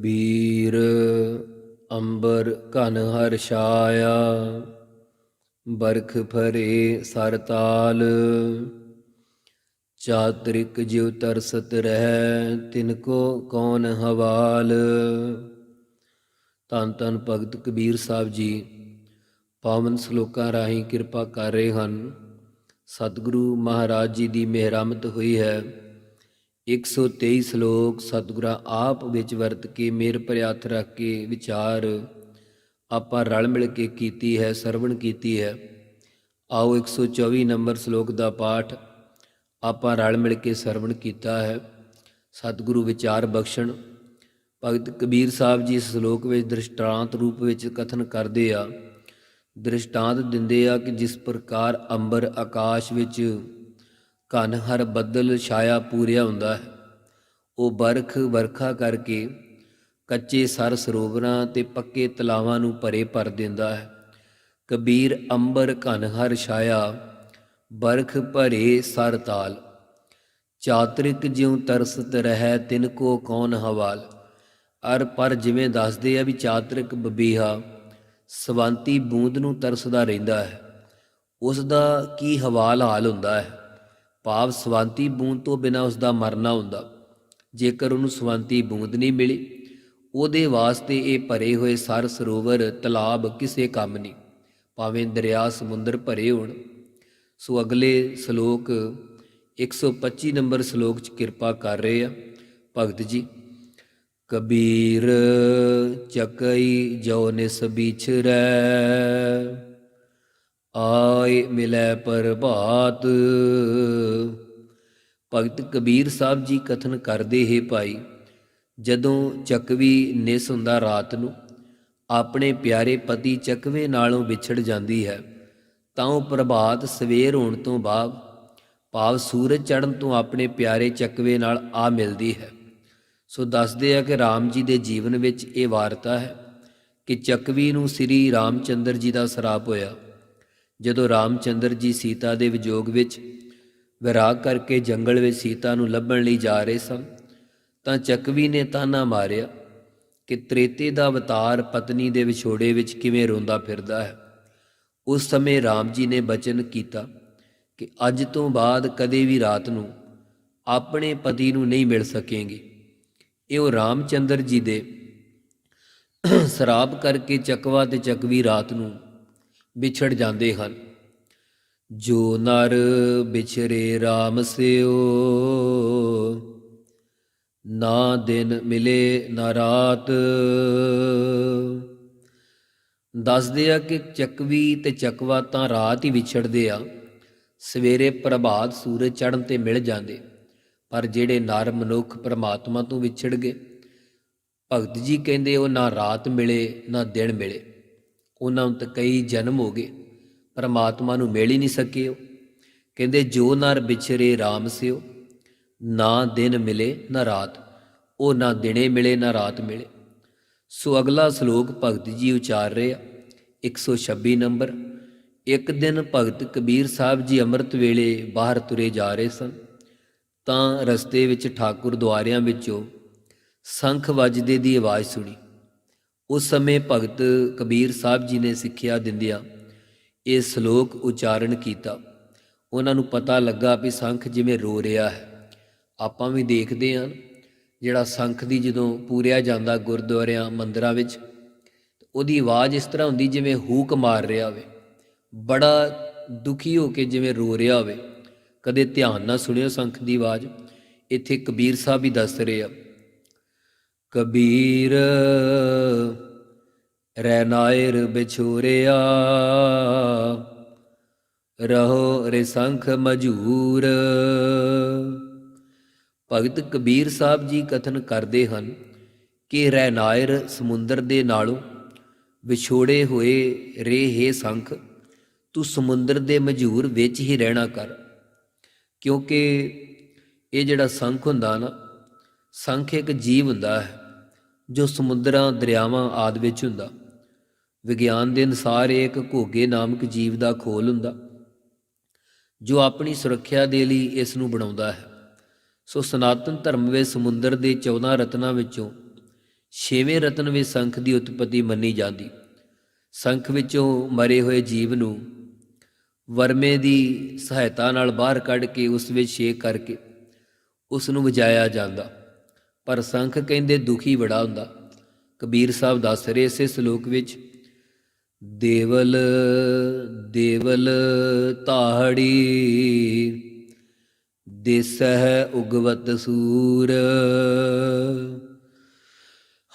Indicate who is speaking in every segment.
Speaker 1: ਕਬੀਰ, ਅੰਬਰ ਘਨ ਹਰ ਛਾਇਆ, ਬਰਖ ਫਰੇ ਸਰਤਾਲ ਚਾਤ੍ਰਿਕ ਜਿਉ ਤਰਸਤ ਰਹਿ, ਤਿਨ ਕੋ ਕੌਣ ਹਵਾਲ। ਧੰਨ ਧੰਨ ਭਗਤ ਕਬੀਰ ਸਾਹਿਬ ਜੀ, ਪਾਵਨ ਸ਼ਲੋਕਾਂ ਰਾਹੀਂ ਕਿਰਪਾ ਕਰ ਰਹੇ ਹਨ। ਸਤਿਗੁਰੂ ਮਹਾਰਾਜ ਜੀ ਦੀ ਮਿਹਰਮਤ ਹੋਈ ਹੈ। 123 ਸ਼ਲੋਕ ਸਤਿਗੁਰਾਂ ਆਪ ਵਿੱਚ ਵਰਤ ਕੇ ਮੇਰ ਭਰਿਆ ਹੱਥ ਰੱਖ ਕੇ ਵਿਚਾਰ ਆਪਾਂ ਰਲ ਮਿਲ ਕੇ ਕੀਤੀ ਹੈ, ਸਰਵਣ ਕੀਤੀ ਹੈ। ਆਓ 124 ਨੰਬਰ ਸ਼ਲੋਕ ਦਾ ਪਾਠ, ਆਪਾਂ ਰਲ ਮਿਲ ਕੇ ਸਰਵਣ ਕੀਤਾ ਹੈ। ਸਤਿਗੁਰੂ ਵਿਚਾਰ ਬਖਸ਼ਣ, ਭਗਤ ਕਬੀਰ ਸਾਹਿਬ ਜੀ ਇਸ ਸ਼ਲੋਕ ਵਿੱਚ ਦ੍ਰਿਸ਼ਟਾਂਤ ਰੂਪ ਵਿੱਚ ਕਥਨ ਕਰਦੇ ਆ। ਦ੍ਰਿਸ਼ਟਾਂਤ ਦਿੰਦੇ ਆ ਕਿ ਜਿਸ ਪ੍ਰਕਾਰ ਅੰਬਰ ਆਕਾਸ਼ ਵਿੱਚ ਘਨ ਹਰ ਬੱਦਲ ਛਾਇਆ ਪੂਰਿਆ ਹੁੰਦਾ ਹੈ। ਉਹ ਬਰਖ ਵਰਖਾ ਕਰਕੇ ਕੱਚੇ ਸਰ ਸਰੋਵਰਾਂ ਤੇ ਪੱਕੇ ਤਲਾਵਾਂ ਨੂੰ ਭਰੇ ਭਰ ਦਿੰਦਾ ਹੈ। ਕਬੀਰ ਅੰਬਰ ਘਨ ਹਰ ਛਾਇਆ, ਬਰਖ ਭਰੇ ਸਰ ਤਾਲ। ਚਾਤ੍ਰਿਕ ਜਿਉ ਤਰਸਤ ਰਹਿ ਤਿਨ ਕੋ ਕੌਣ ਹਵਾਲ। ਅਰ ਪਰ ਜਿਵੇਂ ਦੱਸਦੇ ਆ ਵੀ ਚਾਤਰਿਕ ਬਬੀਹਾ ਸਵੰਤੀ ਬੂੰਦ ਨੂੰ ਤਰਸਦਾ ਰਹਿੰਦਾ ਹੈ। ਉਸ ਦਾ ਕੀ ਹਵਾਲ ਹਾਲ ਹੁੰਦਾ ਹੈ? ਭਾਵ ਸਵੰਤੀ ਬੂੰਦ ਤੋਂ ਬਿਨਾ ਉਸ ਦਾ ਮਰਨਾ ਹੁੰਦਾ। ਜੇਕਰ ਉਹਨੂੰ ਸਵੰਤੀ ਬੂੰਦ ਨਹੀਂ ਮਿਲੀ, ਉਹਦੇ ਵਾਸਤੇ ਇਹ ਭਰੇ ਹੋਏ ਸਰ ਸਰੋਵਰ, ਤਲਾਬ ਕਿਸੇ ਕੰਮ ਨਹੀਂ। ਭਾਵੇਂ ਦਰਿਆ ਸਮੁੰਦਰ ਭਰੇ ਹੋਣ। ਸੋ ਅਗਲੇ ਸ਼ਲੋਕ 125 ਨੰਬਰ ਸ਼ਲੋਕ ਚ ਕਿਰਪਾ ਕਰ ਰਹੇ ਆ। ਭਗਤ ਜੀ, ਕਬੀਰ ਚਕਈ ਜੋ ਨਿਸ ਵਿਛਰੈ ਆਏ ਮਿਲੈ ਪ੍ਰਭਾਤ। ਭਗਤ ਕਬੀਰ ਸਾਹਿਬ ਜੀ ਕਥਨ ਕਰਦੇ ਹੈ ਭਾਈ, ਜਦੋਂ ਚੱਕਵੀ ਨਿਸ ਹੁੰਦਾ ਰਾਤ ਨੂੰ, ਆਪਣੇ ਪਿਆਰੇ ਪਤੀ ਚੱਕਵੇ ਨਾਲੋਂ ਵਿਛੜ ਜਾਂਦੀ ਹੈ, ਤਾਂ ਉਹ ਪ੍ਰਭਾਤ ਸਵੇਰ ਹੋਣ ਤੋਂ ਬਾਅਦ ਭਾਵ ਸੂਰਜ ਚੜ੍ਹਨ ਤੋਂ ਆਪਣੇ ਪਿਆਰੇ ਚੱਕਵੇ ਨਾਲ ਆ ਮਿਲਦੀ ਹੈ। ਸੋ ਦੱਸਦੇ ਆ ਕਿ RAM ਜੀ ਦੇ ਜੀਵਨ ਵਿੱਚ ਇਹ ਵਾਰਤਾ ਹੈ ਕਿ ਚੱਕਵੀ ਨੂੰ ਸ੍ਰੀ ਰਾਮਚੰਦਰ ਜੀ ਦਾ ਸਰਾਪ ਹੋਇਆ। ਜਦੋਂ ਰਾਮਚੰਦਰ ਜੀ ਸੀਤਾ ਦੇ ਵਿਜੋਗ ਵਿੱਚ ਵਿਰਾਗ ਕਰਕੇ ਜੰਗਲ ਵਿੱਚ ਸੀਤਾ ਨੂੰ ਲੱਭਣ ਲਈ ਜਾ ਰਹੇ ਸਨ, ਤਾਂ ਚੱਕਵੀ ਨੇ ਤਾਨਾ ਮਾਰਿਆ ਕਿ ਤ੍ਰੇਤੇ ਦਾ ਅਵਤਾਰ ਪਤਨੀ ਦੇ ਵਿਛੋੜੇ ਵਿੱਚ ਕਿਵੇਂ ਰੋਂਦਾ ਫਿਰਦਾ ਹੈ। ਉਸ ਸਮੇਂ ਰਾਮ ਜੀ ਨੇ ਬਚਨ ਕੀਤਾ ਕਿ ਅੱਜ ਤੋਂ ਬਾਅਦ ਕਦੇ ਵੀ ਰਾਤ ਨੂੰ ਆਪਣੇ ਪਤੀ ਨੂੰ ਨਹੀਂ ਮਿਲ ਸਕੇਂਗੇ। ਇਹ ਉਹ ਰਾਮਚੰਦਰ ਜੀ ਦੇ ਸਰਾਪ ਕਰਕੇ ਚੱਕਵਾ ਤੇ ਚੱਕਵੀ ਰਾਤ ਨੂੰ ਵਿਛੜ ਜਾਂਦੇ ਹਨ। ਜੋ ਨਰ ਵਿਛਰੇ RAM ਸਿਓ, ਨਾ ਦਿਨ ਮਿਲੇ ਨਾ ਰਾਤ। ਦੱਸਦੇ ਆ ਕਿ ਚੱਕਵੀ ਤੇ ਚੱਕਵਾ ਤਾਂ ਰਾਤ ਹੀ ਵਿਛੜਦੇ ਆ। ਸਵੇਰੇ ਪ੍ਰਭਾਤ ਸੂਰਜ ਚੜ੍ਹਨ ਤੇ ਮਿਲ ਜਾਂਦੇ, ਪਰ ਜਿਹੜੇ ਨਰ ਮਨੁੱਖ ਪਰਮਾਤਮਾ ਤੋਂ ਵਿਛੜ ਗਏ, ਭਗਤ ਜੀ ਕਹਿੰਦੇ ਉਹ ਨਾ ਰਾਤ ਮਿਲੇ, ਨਾ ਦਿਨ ਮਿਲੇ। ਉਹਨਾਂ ਨੂੰ ਤਾਂ ਕਈ ਜਨਮ ਹੋ ਗਏ, ਪਰਮਾਤਮਾ ਨੂੰ ਮਿਲ ਹੀ ਨਹੀਂ ਸਕੇ ਉਹ ਕਹਿੰਦੇ, ਜੋ ਨਰ ਵਿਛਰੇ RAM ਸਿਓ, ਨਾ ਦਿਨ ਮਿਲੇ ਨਾ ਰਾਤ, ਉਹ ਨਾ ਦਿਨੇ ਮਿਲੇ ਨਾ ਰਾਤ ਮਿਲੇ। ਸੋ ਅਗਲਾ ਸ਼ਲੋਕ ਭਗਤ ਜੀ ਉਚਾਰ ਰਹੇ ਆ 126 ਨੰਬਰ। ਇੱਕ ਦਿਨ ਭਗਤ ਕਬੀਰ ਸਾਹਿਬ ਜੀ ਅੰਮ੍ਰਿਤ ਵੇਲੇ ਬਾਹਰ ਤੁਰੇ ਜਾ ਰਹੇ ਸਨ। ਤਾਂ ਰਸਤੇ ਵਿੱਚ ਠਾਕੁਰ ਦੁਆਰਿਆਂ ਵਿੱਚੋਂ ਸੰਖ ਵੱਜਦੇ ਦੀ ਆਵਾਜ਼ ਸੁਣੀ। ਉਸ ਸਮੇਂ ਭਗਤ ਕਬੀਰ ਸਾਹਿਬ ਜੀ ਨੇ ਸਿੱਖਿਆ ਦਿੰਦਿਆਂ ਇਹ ਸ਼ਲੋਕ ਉਚਾਰਨ ਕੀਤਾ। ਉਹਨਾਂ ਨੂੰ ਪਤਾ ਲੱਗਾ ਵੀ ਸੰਖ ਜਿਵੇਂ ਰੋ ਰਿਹਾ ਹੈ। ਆਪਾਂ ਵੀ ਦੇਖਦੇ ਹਾਂ ਜਿਹੜਾ ਸੰਖ ਦੀ ਜਦੋਂ ਪੂਰਿਆ ਜਾਂਦਾ ਗੁਰਦੁਆਰਿਆਂ ਮੰਦਰਾਂ ਵਿੱਚ, ਉਹਦੀ ਆਵਾਜ਼ ਇਸ ਤਰ੍ਹਾਂ ਹੁੰਦੀ ਜਿਵੇਂ ਹੂਕ ਮਾਰ ਰਿਹਾ ਹੋਵੇ। ਬੜਾ ਦੁਖੀ ਹੋ ਕੇ ਜਿਵੇਂ ਰੋ ਰਿਹਾ ਹੋਵੇ। ਕਦੇ ਧਿਆਨ ਨਾਲ ਸੁਣਿਓ ਸੰਖ ਦੀ ਆਵਾਜ਼। ਇੱਥੇ ਕਬੀਰ ਸਾਹਿਬ ਵੀ ਦੱਸ ਰਹੇ ਆ, ਕਬੀਰ ਰੈਨਾਇਰ ਨਾਇਰ ਵਿਛੋਰਿਆ ਰਹੋ ਰੇ ਸੰਖ ਮਜੂਰ ਭਗਤ ਕਬੀਰ ਸਾਹਿਬ ਜੀ ਕਥਨ ਕਰਦੇ ਹਨ ਕਿ ਰੈਨਾਇਰ ਸਮੁੰਦਰ ਦੇ ਨਾਲੋਂ ਵਿਛੋੜੇ ਹੋਏ ਰੇ ਹੇ ਸੰਖ, ਤੂੰ ਸਮੁੰਦਰ ਦੇ ਮਜ਼ੂਰ ਵਿੱਚ ਹੀ ਰਹਿਣਾ ਕਰ। ਕਿਉਂਕਿ ਇਹ ਜਿਹੜਾ ਸੰਖ ਹੁੰਦਾ ਨਾ, ਸੰਖ ਇੱਕ ਜੀਵ ਹੁੰਦਾ ਹੈ, ਜੋ ਸਮੁੰਦਰਾਂ, ਦਰਿਆਵਾਂ ਆਦ ਵਿੱਚ ਹੁੰਦਾ। ਵਿਗਿਆਨ ਦੇ ਅਨੁਸਾਰ ਇਹ ਇੱਕ ਘੋਗੇ ਨਾਮਕ ਜੀਵ ਦਾ ਖੋਲ ਹੁੰਦਾ, ਜੋ ਆਪਣੀ ਸੁਰੱਖਿਆ ਦੇ ਲਈ ਇਸ ਨੂੰ ਬਣਾਉਂਦਾ ਹੈ। ਸੋ ਸਨਾਤਨ ਧਰਮ ਵਿੱਚ ਸਮੁੰਦਰ ਦੇ 14 ਰਤਨਾਂ ਵਿੱਚੋਂ ਛੇਵੇਂ ਰਤਨ ਵਿੱਚ ਸੰਖ ਦੀ ਉਤਪਤੀ ਮੰਨੀ ਜਾਂਦੀ। ਸੰਖ ਵਿੱਚੋਂ ਮਰੇ ਹੋਏ ਜੀਵ ਨੂੰ ਵਰਮੇ ਦੀ ਸਹਾਇਤਾ ਨਾਲ ਬਾਹਰ ਕੱਢ ਕੇ ਉਸ ਵਿੱਚ ਛੇਕ ਕਰਕੇ ਉਸ ਨੂੰ ਵਜਾਇਆ ਜਾਂਦਾ। ਪਰ ਸੰਖ ਕਹਿੰਦੇ ਦੁਖੀ ਬੜਾ ਹੁੰਦਾ। ਕਬੀਰ ਸਾਹਿਬ ਦੱਸ ਰਹੇ ਇਸੇ ਸ਼ਲੋਕ ਵਿੱਚ ਦੇਵਲ ਦੇਵਲ ਤਾਹੜੀ, ਦਿਸਹਿ ਉਗਵਤ ਸੂਰ।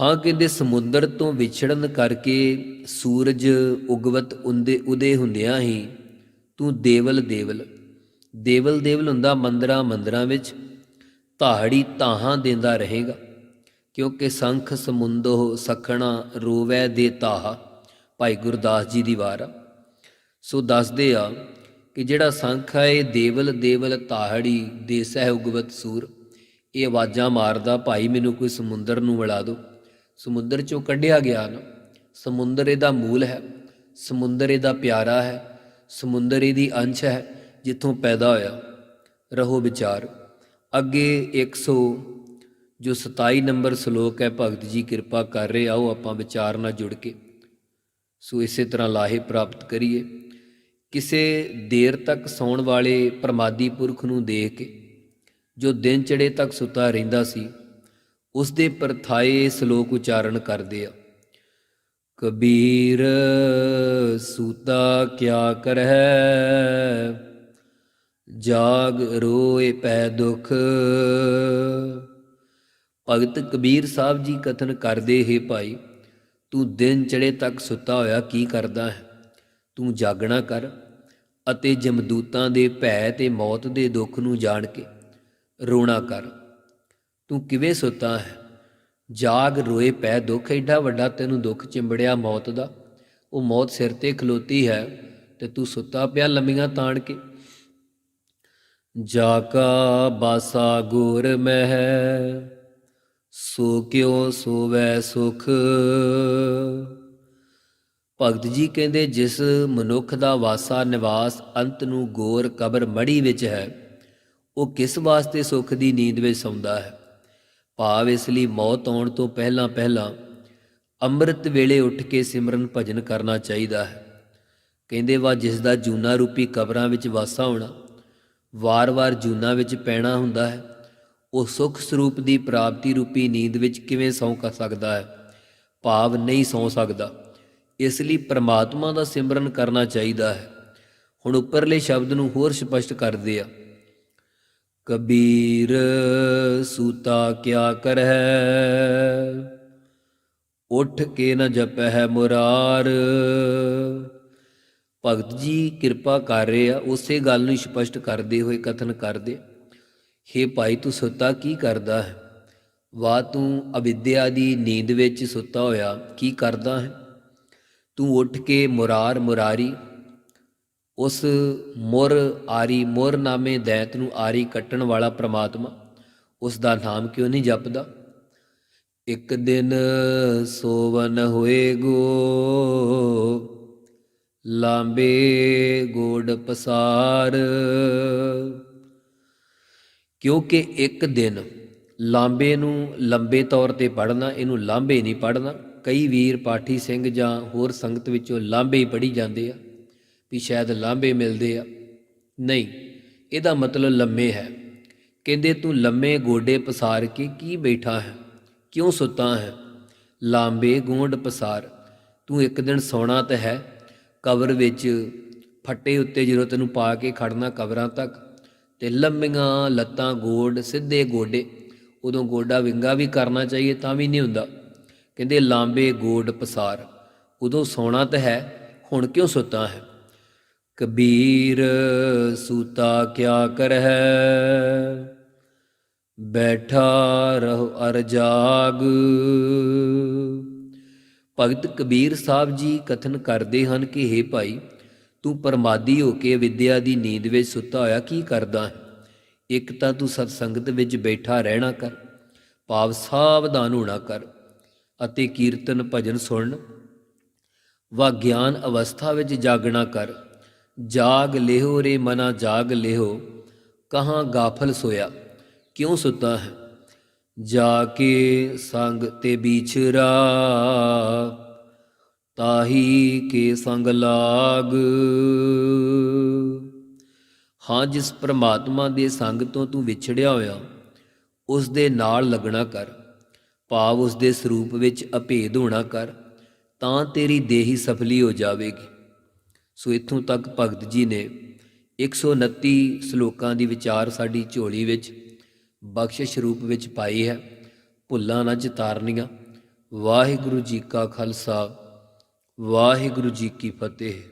Speaker 1: ਹਾਂ ਕਹਿੰਦੇ ਸਮੁੰਦਰ ਤੋਂ ਵਿਛੜਨ ਕਰਕੇ ਸੂਰਜ ਉਗਵਤ ਉੰਦੇ ਉਦੇ ਹੁੰਦਿਆਂ ਹੀ ਤੂੰ ਦੇਵਲ ਦੇਵਲ ਦੇਵਲ ਦੇਵਲ ਹੁੰਦਾ ਮੰਦਰਾਂ ਮੰਦਰਾਂ ਵਿੱਚ, ਤਾਹੜੀ ਤਾਹਾਂ ਦਿੰਦਾ ਰਹੇਗਾ, ਕਿਉਂਕਿ ਸੰਖ ਸਮੁੰਦੋ ਸਖਣਾ ਰੋਵੈ ਦੇ ਤਾਹਾ। ਭਾਈ ਗੁਰਦਾਸ ਜੀ ਦੀ ਵਾਰ ਆ। ਸੋ ਦੱਸਦੇ ਆ ਕਿ ਜਿਹੜਾ ਸੰਖ ਹੈ ਇਹ ਦੇਵਲ ਦੇਵਲ ਤਾਹੜੀ ਦੇਸਹਿ ਉਗਵਤ ਸੂਰ। ਇਹ ਆਵਾਜ਼ਾਂ ਮਾਰਦਾ, ਭਾਈ, ਮੈਨੂੰ ਕੋਈ ਸਮੁੰਦਰ ਨੂੰ ਵੜਾ ਦਿਓ। ਸਮੁੰਦਰ ਚੋਂ ਕੱਢਿਆ ਗਿਆ ਨਾ। ਸਮੁੰਦਰ ਇਹਦਾ ਮੂਲ ਹੈ। ਸਮੁੰਦਰ ਇਹਦਾ ਪਿਆਰਾ ਹੈ। ਸਮੁੰਦਰ ਇਹਦੀ ਅੰਸ਼ ਹੈ, ਜਿੱਥੋਂ ਪੈਦਾ ਹੋਇਆ। ਰਹੋ ਵਿਚਾਰ। ਅੱਗੇ 100 ਜੋ 27 ਨੰਬਰ ਸ਼ਲੋਕ ਹੈ, ਭਗਤ ਜੀ ਕਿਰਪਾ ਕਰ ਰਹੇ, ਆਓ ਆਪਾਂ ਵਿਚਾਰ ਨਾਲ ਜੁੜ ਕੇ। ਸੋ ਇਸੇ ਤਰ੍ਹਾਂ ਲਾਹੇ ਪ੍ਰਾਪਤ ਕਰੀਏ। ਕਿਸੇ ਦੇਰ ਤੱਕ ਸੌਣ ਵਾਲੇ ਪ੍ਰਮਾਦੀ ਪੁਰਖ ਨੂੰ ਦੇਖ ਕੇ ਜੋ ਦਿਨ ਚੜੇ ਤੱਕ ਸੁੱਤਾ ਰਹਿੰਦਾ ਸੀ ਉਸ ਦੇ ਪਰਥਾਏ ਸ਼ਲੋਕ ਉਚਾਰਨ ਕਰਦੇ ਆ। ਕਬੀਰ ਸੂਤਾ ਕਿਆ ਕਰਹਿ? ਜਾਗ ਰੋਏ ਪੈ ਦੁਖ। ਭਗਤ ਕਬੀਰ ਸਾਹਿਬ ਜੀ ਕਥਨ ਕਰਦੇ ਹੈ ਭਾਈ ਤੂੰ ਦਿਨ ਚੜੇ ਤੱਕ ਸੁੱਤਾ ਹੋਇਆ ਕੀ ਕਰਦਾ ਹੈ? ਤੂੰ ਜਾਗਣਾ ਕਰ ਅਤੇ ਜਮਦੂਤਾਂ ਦੇ ਭੈ ਤੇ ਮੌਤ ਦੇ ਦੁੱਖ ਨੂੰ ਜਾਣ ਕੇ ਰੋਣਾ ਕਰ। ਤੂੰ ਕਿਵੇਂ ਸੁੱਤਾ ਹੈ? ਜਾਗ, ਰੋਏ ਪੈ ਦੁੱਖ ਐਡਾ ਵੱਡਾ ਤੈਨੂੰ ਦੁੱਖ ਚਿੰਬੜਿਆ ਮੌਤ ਦਾ। ਉਹ ਮੌਤ ਸਿਰ ਤੇ ਖਲੋਤੀ ਹੈ ਤੇ ਤੂੰ ਸੁੱਤਾ ਪਿਆ ਲੰਮੀਆਂ ਤਾਣ ਕੇ। ਜਾ ਕਾ ਬਾਸਾ ਗੁਰ ਮਹਿ ਸੋ ਕਿਉ ਸੋਵੈ ਸੁਖ? ਭਗਤ ਜੀ ਕਹਿੰਦੇ, ਜਿਸ ਮਨੁੱਖ ਦਾ ਵਾਸਾ ਨਿਵਾਸ ਅੰਤ ਨੂੰ ਗੋਰ ਕਬਰ ਮੜੀ ਵਿੱਚ ਹੈ, ਉਹ ਕਿਸ ਵਾਸਤੇ ਸੁਖ ਦੀ ਨੀਂਦ ਵਿੱਚ ਸੌਂਦਾ ਹੈ? ਭਾਵ ਇਸ ਲਈ ਮੌਤ ਆਉਣ ਤੋਂ ਪਹਿਲਾਂ ਪਹਿਲਾਂ ਅੰਮ੍ਰਿਤ ਵੇਲੇ ਉੱਠ ਕੇ ਸਿਮਰਨ ਭਜਨ ਕਰਨਾ ਚਾਹੀਦਾ ਹੈ। ਕਹਿੰਦੇ ਵਾ ਜਿਸ ਦਾ ਜੂਨਾ ਰੂਪੀ ਕਬਰਾਂ ਵਿੱਚ ਵਾਸਾ ਹੋਣਾ, ਵਾਰ-ਵਾਰ ਜੂਨਾ ਵਿੱਚ ਪੈਣਾ ਹੁੰਦਾ ਹੈ ਉਹ ਸੁਖ ਸਰੂਪ ਦੀ ਪ੍ਰਾਪਤੀ ਰੂਪੀ ਨੀਂਦ ਵਿੱਚ ਕਿਵੇਂ ਸੌਂ ਕਰ ਸਕਦਾ ਹੈ? ਭਾਵ ਨਹੀਂ ਸੌਂ ਸਕਦਾ। ਇਸ ਲਈ ਪ੍ਰਮਾਤਮਾ ਦਾ ਸਿਮਰਨ ਕਰਨਾ ਚਾਹੀਦਾ ਹੈ। ਹੁਣ ਉੱਪਰਲੇ ਸ਼ਬਦ ਨੂੰ ਹੋਰ ਸਪਸ਼ਟ ਕਰਦੇ ਆ। ਕਬੀਰ ਸੂਤਾ ਕਿਆ ਕਰਹਿ? ਉੱਠ ਕੇ ਨ ਜਪਹਿ ਮੁਰਾਰ। ਭਗਤ ਜੀ ਕਿਰਪਾ ਕਰ ਰਹੇ ਆ, ਉਸੇ ਗੱਲ ਨੂੰ ਸਪਸ਼ਟ ਕਰਦੇ ਹੋਏ ਕਥਨ ਕਰਦੇ ਹੇ ਭਾਈ ਤੂੰ ਸੁੱਤਾ ਕੀ ਕਰਦਾ ਹੈ? ਵਾ ਤੂੰ ਅਵਿਦਿਆ ਦੀ ਨੀਂਦ ਵਿੱਚ ਸੁੱਤਾ ਹੋਇਆ ਕੀ ਕਰਦਾ ਹੈ? ਤੂੰ ਉੱਠ ਕੇ ਮੁਰਾਰ ਮੁਰਾਰੀ, ਉਸ ਮੁਰ ਆਰੀ ਮੁਰ ਨਾਮੇ ਦੈਤ ਨੂੰ ਆਰੀ ਕੱਟਣ ਵਾਲਾ ਪ੍ਰਮਾਤਮਾ, ਉਸ ਦਾ ਨਾਮ ਕਿਉਂ ਨਹੀਂ ਜਪਦਾ? ਇੱਕ ਦਿਨ ਸੋਵਨ ਹੋਏਗੋ ਲਾਂਬੇ ਗੋੜ ਪਸਾਰ ਕਿਉਂਕਿ ਇੱਕ ਦਿਨ ਲਾਂਬੇ ਨੂੰ ਲੰਬੇ ਤੌਰ ਤੇ ਪੜਨਾ ਇਹਨੂੰ ਲਾਂਬੇ ਨਹੀਂ ਪੜਨਾ ਕਈ ਵੀਰ ਪਾਠੀ ਸਿੰਘ ਜਾਂ ਹੋਰ ਸੰਗਤ ਵਿੱਚੋਂ ਲਾਂਬੇ ਹੀ ਪੜੀ ਜਾਂਦੇ ਆ, ਵੀ ਸ਼ਾਇਦ ਲਾਂਬੇ ਮਿਲਦੇ ਆ। ਨਹੀਂ, ਇਹਦਾ ਮਤਲਬ ਲੰਮੇ ਹੈ। ਕਹਿੰਦੇ, ਤੂੰ ਲੰਮੇ ਗੋਡੇ ਪਸਾਰ ਕੇ ਕੀ ਬੈਠਾ ਹੈ? ਕਿਉਂ ਸੁੱਤਾ ਹੈ? ਲਾਂਬੇ ਗੋਂਡ ਪਸਾਰ। ਤੂੰ ਇੱਕ ਦਿਨ ਸੌਣਾ ਤਾਂ ਹੈ, ਕਬਰ ਵਿੱਚ ਫੱਟੇ ਉੱਤੇ ਜਦੋਂ ਤੈਨੂੰ ਪਾ ਕੇ ਖੜਨਾ ਕਬਰਾਂ ਤੱਕ। ਤੇ ਲੰਮੀਆਂ ਲੱਤਾਂ ਗੋਡ, ਸਿੱਧੇ ਗੋਡੇ। ਉਦੋਂ ਗੋਡਾ ਵਿੰਗਾ ਵੀ ਕਰਨਾ ਚਾਹੀਏ ਤਾਂ ਵੀ ਨਹੀਂ ਹੁੰਦਾ। ਕਹਿੰਦੇ ਲਾਂਬੇ ਗੋਡ ਪਸਾਰ, ਉਦੋਂ ਸੌਣਾ ਤਾਂ ਹੈ, ਹੁਣ ਕਿਉਂ ਸੁੱਤਾ ਹੈ? ਕਬੀਰ ਸੂਤਾ ਕਿਆ ਕਰਹਿ? ਬੈਠਾ ਰਹੋ ਅਰ ਜਾਗ। ਭਗਤ ਕਬੀਰ ਸਾਹਿਬ ਜੀ ਕਥਨ ਕਰਦੇ ਹਨ ਕਿ हे ਭਾਈ ਤੂੰ ਪਰਮਾਦੀ ਹੋ ਕੇ ਵਿਦਿਆ ਦੀ ਨੀਂਦ ਵਿੱਚ ਸੁੱਤਾ ਹੋਇਆ ਕੀ ਕਰਦਾ ਹੈ? ਇੱਕ ਤਾਂ ਤੂੰ ਸਤਸੰਗਤ ਵਿੱਚ ਬੈਠਾ ਰਹਿਣਾ ਕਰ, ਭਾਵ ਸਾਵਧਾਨ ਹੋਣਾ ਕਰ ਅਤੇ ਕੀਰਤਨ, ਭਜਨ ਸੁਣਨ ਵਾ ਗਿਆਨ ਅਵਸਥਾ ਵਿੱਚ ਜਾਗਣਾ ਕਰ। ਜਾਗ ਲਿਹੋ ਰੇ ਮਨਾ, ਜਾਗ ਲਿਹੋ, ਕਹਾਂ ਗਾਫਲ ਸੋਇਆ, ਕਿਉਂ ਸੁੱਤਾ ਹੈ? ਜਾ ਕੇ ਸੰਗ ਤੇ ਵਿਛਰਾ ਤਾਹੀ ਕੇ ਸੰਗ ਲਾਗ। ਹਾਂ, ਜਿਸ ਪ੍ਰਮਾਤਮਾ ਦੇ ਸੰਗ ਤੋਂ ਤੂੰ ਵਿਛੜਿਆ ਹੋਇਆ, ਉਸ ਦੇ ਨਾਲ ਲੱਗਣਾ ਕਰ। ਭਾਵ ਉਸ ਦੇ ਸਰੂਪ ਵਿੱਚ ਅਭੇਦ ਹੋਣਾ ਕਰ, ਤਾਂ ਤੇਰੀ ਦੇਹੀ ਸਫਲੀ ਹੋ ਜਾਵੇਗੀ। ਸੋ ਇੱਥੋਂ ਤੱਕ ਭਗਤ ਜੀ ਨੇ 129 ਸ਼ਲੋਕਾਂ ਦੀ ਵਿਚਾਰ ਸਾਡੀ ਝੋਲੀ ਵਿੱਚ ਬਖਸ਼ਿਸ਼ ਰੂਪ ਵਿੱਚ ਪਾਈ ਹੈ। ਭੁੱਲਾਂ ਨਾ ਚਿਤਾਰਨੀਆਂ ਵਾਹਿਗੁਰੂ ਜੀ ਕਾ ਖਾਲਸਾ। ਵਾਹਿਗੁਰੂ ਜੀ ਕੀ ਫਤਿਹ।